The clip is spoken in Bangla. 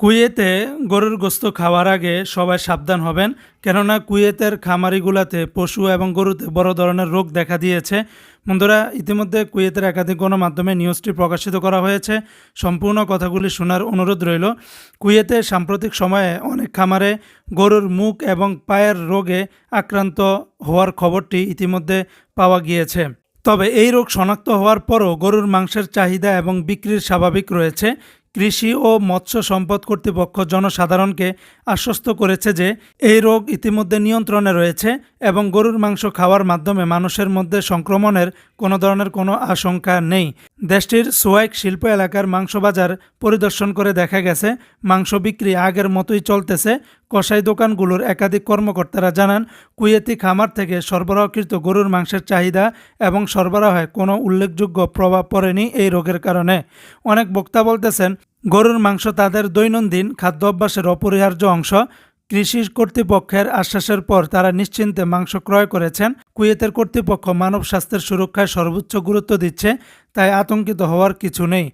কুয়েতে গরুর গোস্ত খাওয়ার আগে সবাই সাবধান হবেন, কেননা কুয়েতের খামারিগুলাতে পশু এবং গরুতে বড় ধরনের রোগ দেখা দিয়েছে। বন্ধুরা, ইতিমধ্যে কুয়েতের একাধিক গণমাধ্যমে নিউজটি প্রকাশিত করা হয়েছে। সম্পূর্ণ কথাগুলি শোনার অনুরোধ রইল। কুয়েতে সাম্প্রতিক সময়ে অনেক খামারে গরুর মুখ এবং পায়ের রোগে আক্রান্ত হওয়ার খবরটি ইতিমধ্যে পাওয়া গিয়েছে। তবে এই রোগ শনাক্ত হওয়ার পরও গরুর মাংসের চাহিদা এবং বিক্রির স্বাভাবিক রয়েছে। কৃষি ও মৎস্য সম্পদ কর্তৃপক্ষ জনসাধারণকে আশ্বস্ত করেছে যে এই রোগ ইতিমধ্যে নিয়ন্ত্রণে রয়েছে। এবং গরুর মাংস খাওয়ার মাধ্যমে মানুষের মধ্যে সংক্রমণের কোনো ধরনের কোনো আশঙ্কা নেই। দেশটির সোয়াইক শিল্প এলাকার মাংস বাজার পরিদর্শন করে দেখা গেছে, মাংস বিক্রি আগের মতোই চলতেছে। কষাই দোকানগুলোর একাধিক কর্মকর্তারা জানান, কুয়েতি খামার থেকে সরবরাহকৃত গরুর মাংসের চাহিদা এবং সরবরাহে কোনো উল্লেখযোগ্য প্রভাব পড়েনি এই রোগের কারণে। অনেক বক্তা বলতেছেন, গরুর মাংস তাদের দৈনন্দিন খাদ্য অভ্যাসের অপরিহার্য অংশ। কৃষি কর্তৃপক্ষের আশ্বাসের পর তারা নিশ্চিন্তে মাংস ক্রয় করেছেন। কুয়েতের কর্তৃপক্ষ মানব স্বাস্থ্যের সুরক্ষায় সর্বোচ্চ গুরুত্ব দিচ্ছে, তাই আতঙ্কিত হওয়ার কিছু নেই।